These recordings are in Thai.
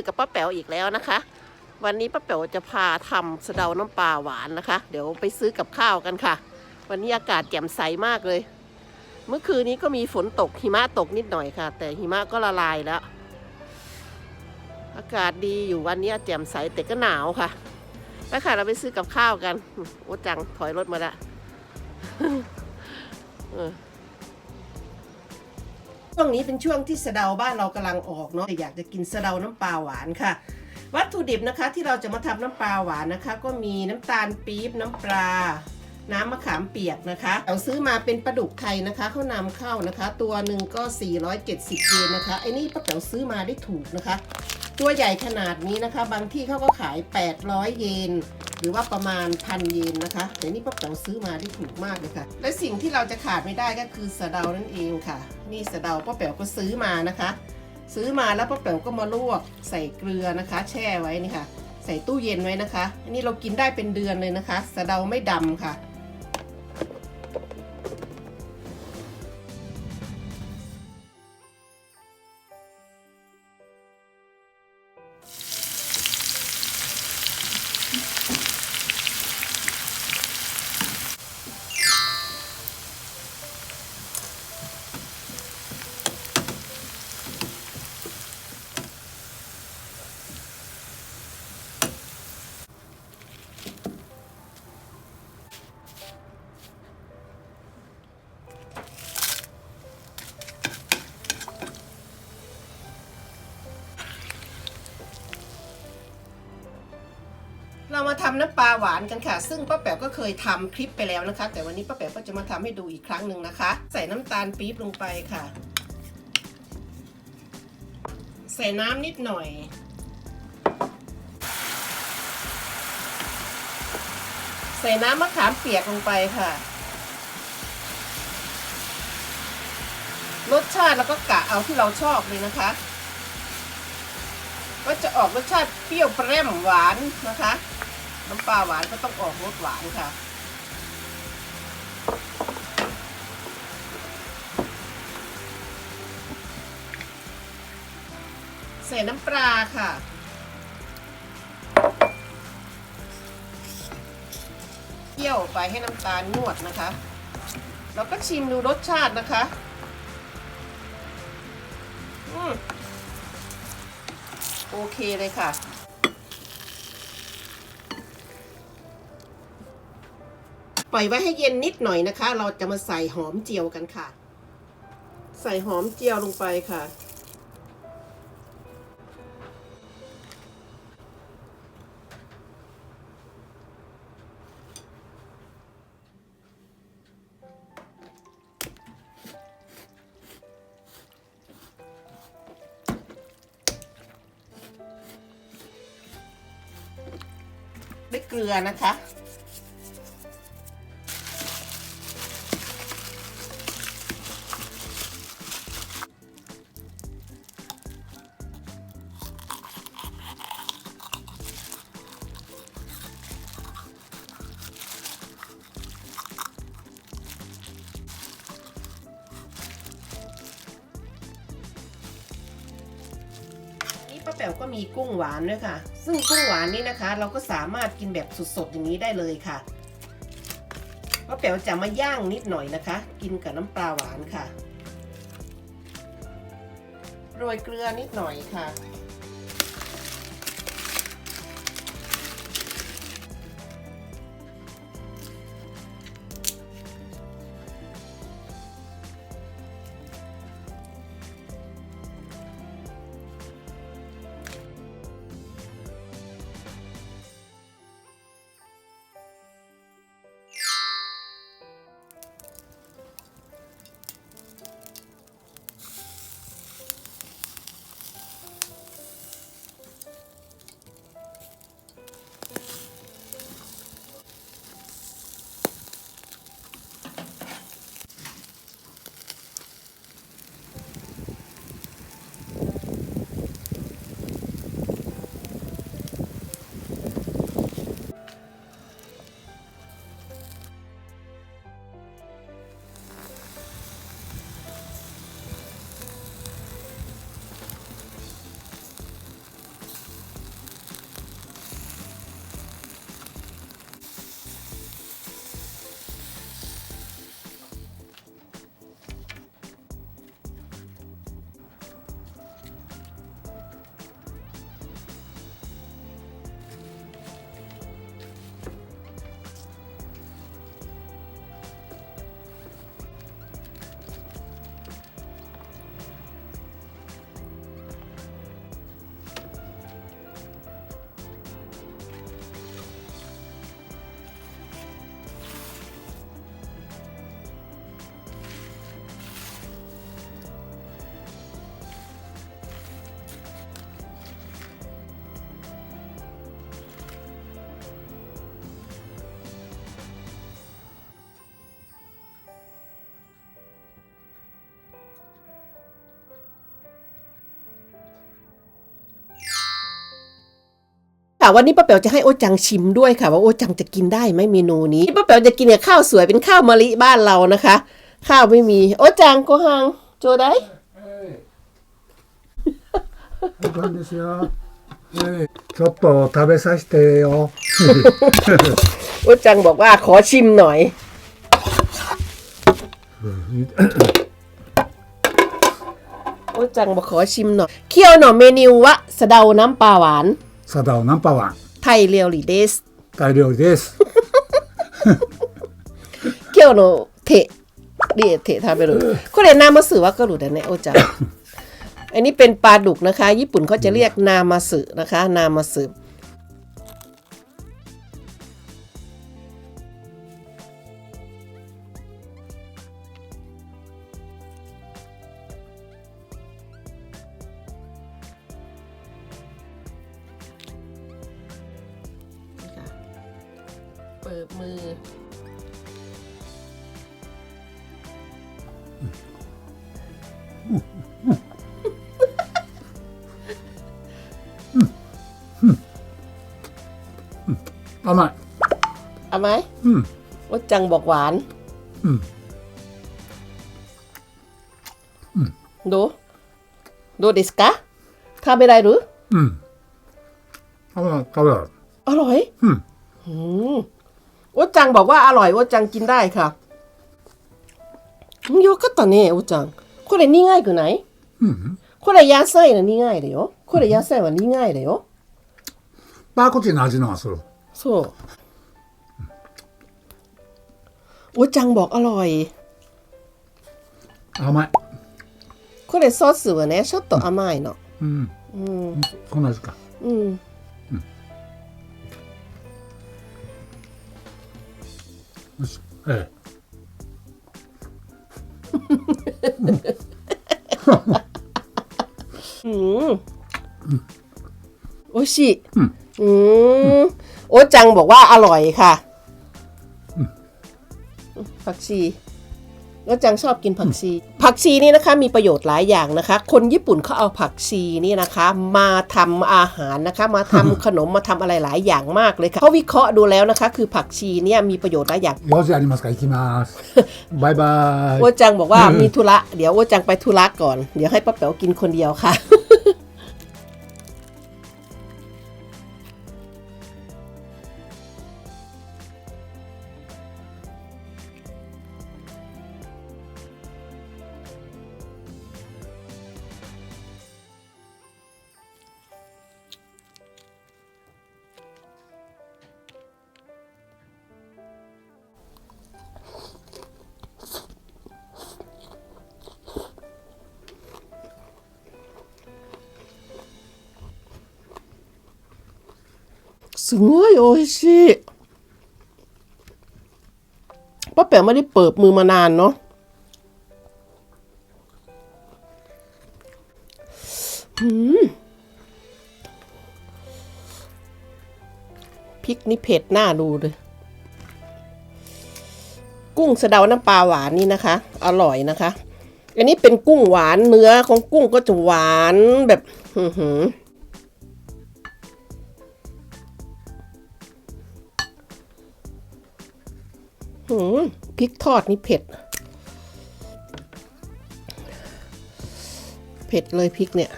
อกับป้าแป๋วอีกแล้วนะคะ วันนี้ป้าแป๋วจะพาทำสะเดาน้ำปลาหวานนะคะ เดี๋ยวไปซื้อกับข้าวกันค่ะ วันนี้อากาศแจ่มใสมากเลย เมื่อคืนนี้ก็มีฝนตกหิมะตกนิดหน่อยค่ะ แต่หิมะก็ละลายแล้ว อากาศดีอยู่วันนี้แจ่มใสแต่ก็หนาวค่ะไปค่ะเราไปซื้อกับข้าวกัน โอ้จังถอยรถมาละ ช่วงนี้เป็นช่วงที่สะเดาบ้านเรากำลังออกเนาะแต่อยากจะกินสะเดาน้ำปลาหวานค่ะ วัตถุดิบนะคะที่เราจะมาทำน้ำปลาหวานนะคะ ก็มีน้ำตาลปี๊บน้ำปลา น้ำมะขามเปียกนะคะเราซื้อมาเป็นปลาดุกไทยนะคะเขานำเข้านะคะ ตัวหนึ่งก็ 470เยนนะคะไอ้นี่ป้าแต๋วซื้อมาได้ถูกนะคะ ตัวใหญ่ขนาดนี้นะคะ บางที่เขาก็ขาย 800 เยน หรือว่าประมาณพันเยนนะคะแต่นี่ป้าแป๋วซื้อมาได้ถูกมากเลยค่ะ และสิ่งที่เราจะขาดไม่ได้ก็คือสะเดานั่นเองค่ะ นี่สะเดาป้าแป๋วก็ซื้อมานะคะ ซื้อมาแล้วป้าแป๋วก็มาลวกใส่เกลือนะคะ แช่ไว้นี่ค่ะ ใส่ตู้เย็นไว้นะคะ อันนี้เรากินได้เป็นเดือนเลยนะคะ สะเดาไม่ดำค่ะ มาทำน้ำปลาหวานกันค่ะ ซึ่งป้าแป๋วก็เคยทำคลิปไปแล้วนะคะ แต่วันนี้ป้าแป๋วก็จะมาทำให้ดูอีกครั้งหนึ่งนะคะ ใส่น้ำตาลปี๊บลงไปค่ะ ใส่น้ำนิดหน่อย ใส่น้ำมะขามเปียกลงไปค่ะ รสชาติเราก็กะเอาที่เราชอบเลยนะคะก็จะออกรสชาติเปรี้ยวเปรี้ยมหวานนะคะ น้ำปลาหวานก็ต้องออกรสหวานค่ะ ใส่น้ำปลาค่ะเคี่ยวไปให้น้ำตาลนวดนะคะ แล้วก็ชิมดูรสชาตินะคะอืมโอเคเลยค่ะ ปล่อยไว้ให้เย็นนิดหน่อยนะคะ เราจะมาใส่หอมเจียวกันค่ะ ใส่หอมเจียวลงไปค่ะ ด้วยเกลือนะคะานด้วยค่ะ ซึ่งกุ้งหวานนี้นะคะ เราก็สามารถกินแบบสดๆอย่างนี้ได้เลยค่ะป้าแป๋วจะมาย่างนิดหน่อยนะคะ กินกับน้ำปลาหวานค่ะ โรยเกลือนิดหน่อยค่ะ ค่ะวันนี้ป้าแป๋วจะให้โอจังชิมด้วยค่ะ ว่าโอจังจะกินได้ไหมเมนูนี้ป้าแป๋วจะกินกับข้าวสวยเป็นข้าวมะลิบ้านเรานะคะ ข้าวไม่มี โอจังโกฮังโจได้ ご飯ですよ。はいちょっと食べさせてよ。 โอจังบอกว่าขอชิมหน่อย โอจังบอกขอชิมหน่อยเคี่ยวหน่อเมนูวะสะเดาน้ำปลาหวาน サダオナンパワン。 ไทยเรียวหลีเดส 大量です。 เคี่ยวโนเทะเดียเทะทาไปเลยคนเรียนนามาสึว่าก็รู้แต่ในโอจัง อันนี้เป็นปลาดุกนะคะ ญี่ปุ่นเขาจะเรียกนามาสึนะคะ นามาสึ ปิดมือ 甘い。 เอาไหม うん。 โอจังบอกหวาน うん。 ดูดูดิสกะทำไม่ได้หรือ うん。あ食べられる。 อร่อย うん。 อืมโ อจังบอกว่าอร่อยโอจังกินได้ค่ะうんよかったねおちゃんこれ苦いくないうん。これ野菜の苦いだよこれ野菜は苦いだよパーコチの味のがする。そうโอจังบอกอร่อย 甘い。これソースはねちょっと甘いのうん。うんこんな味か。うん Evet. โอชิอืมโอจังบอกว่าอร่อยค่ะผักชี ก็จังชอบกินผักชี ผักชีนี่นะคะมีประโยชน์หลายอย่างนะคะ คนญี่ปุ่นเขาเอาผักชีนี่นะคะ มาทำอาหารนะคะ มาทำขนมมาทำอะไรหลายอย่างมากเลยค่ะเขาวิเคราะห์ดูแล้วนะคะ คือผักชีเนี่ยมีประโยชน์หลายอย่างโอจังมาสกิมาสบายบายโอจังบอกว่ามีธุระเดี๋ยวโอจังไปธุระก่อน เดี๋ยวให้ป้าเป๋วกินคนเดียวค่ะ すごい美味しいป้าแป๋วไม่ได้เปิดมือมานานเนาะหืมพริกนี่เผ็ดหน้าดูเลย กุ้งสะเดาน้ำปลาหวานนี่นะคะ อร่อยนะคะ อันนี้เป็นกุ้งหวานเนื้อของกุ้งก็จะหวานแบบหือหือ หืมพริกทอดนี่เผ็ด เผ็ดเลยพริกเนี่ย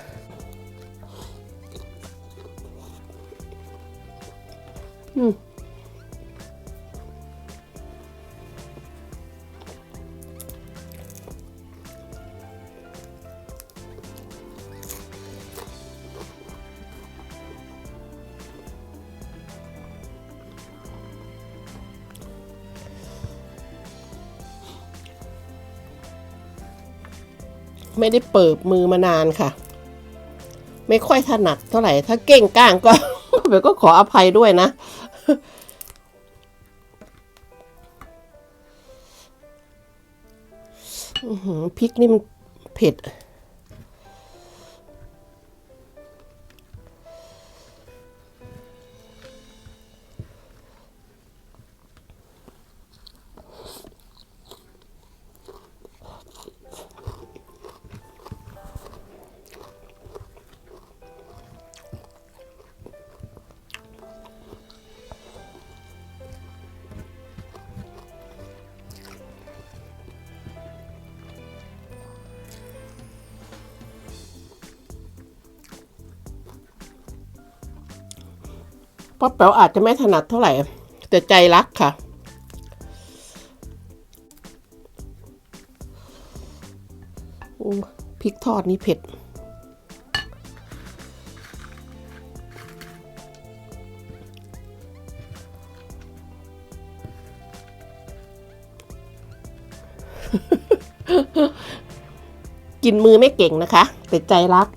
อืม ไม่ได้เปิดมือมานานค่ะ ไม่ค่อยถนัดเท่าไหร่ ถ้าเก่งก้างก็เบลก็ขออภัยด้วยนะหือพริกนี่มันเผ็ด ป้าแป๋วอาจจะไม่ถนัดเท่าไหร่ แต่ใจรักค่ะ พริกทอดนี่เผ็ด กินมือไม่เก่งนะคะ แต่ใจรัก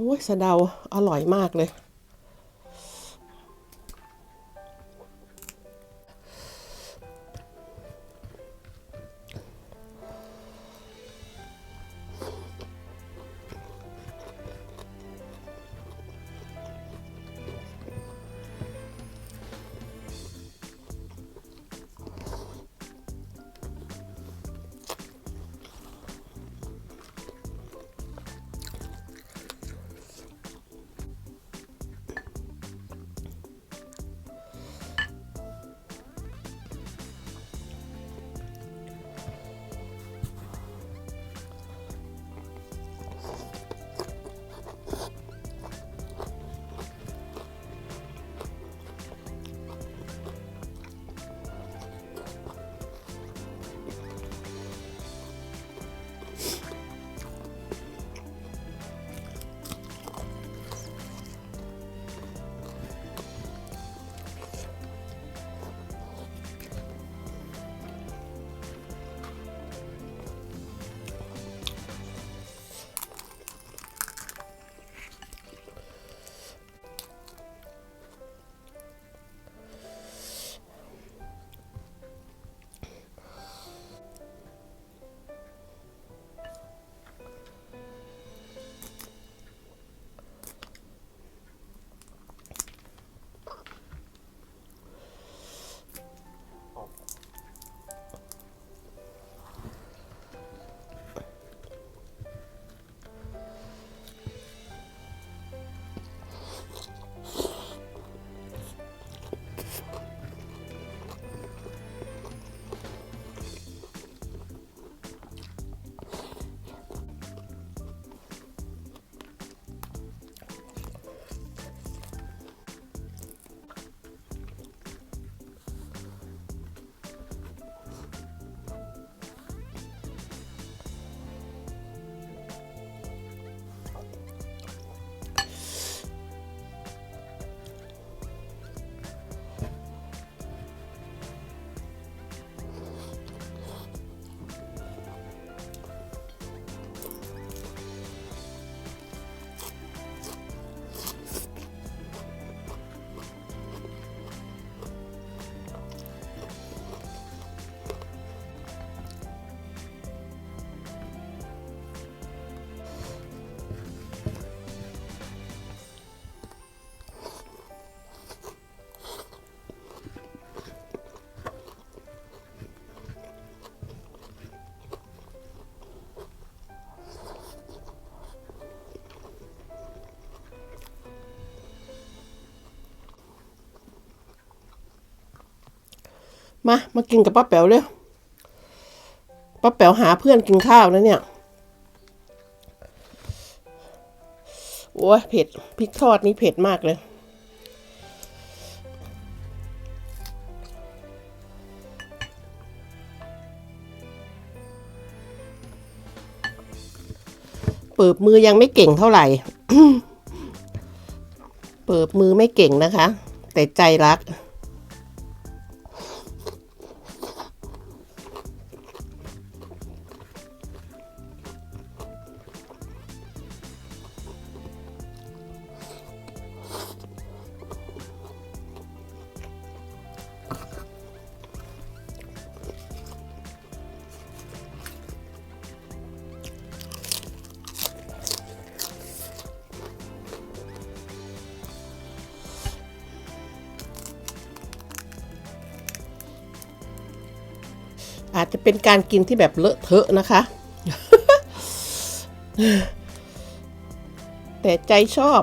อ้ยสะเดาอร่อยมากเลย มา มากินกับป้าแป๋วเร็วป้าแป๋วหาเพื่อนกินข้าวนะเนี่ย โอ้ยเผ็ดพริกทอดนี่เผ็ดมากเลย เปิบมือยังไม่เก่งเท่าไหร่ เปิบมือไม่เก่งนะคะ แต่ใจรัก การกินที่แบบเลอะเทอะนะคะ แต่ใจชอบ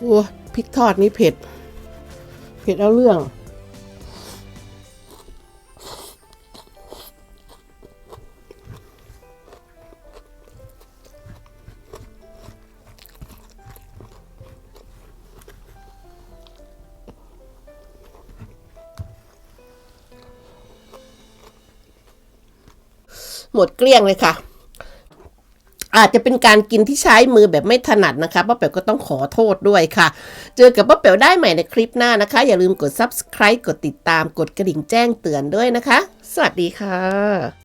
โอ้พริกทอดนี่เผ็ด เผ็ดเอาเรื่อง หมดเกลี้ยงเลยค่ะ อาจจะเป็นการกินที่ใช้มือแบบไม่ถนัดนะคะป้าแป๋วก็ต้องขอโทษด้วยค่ะ เจอกับป้าแป๋วได้ใหม่ในคลิปหน้านะคะ อย่าลืมกด subscribe กดติดตามกดกระดิ่งแจ้งเตือนด้วยนะคะ สวัสดีค่ะ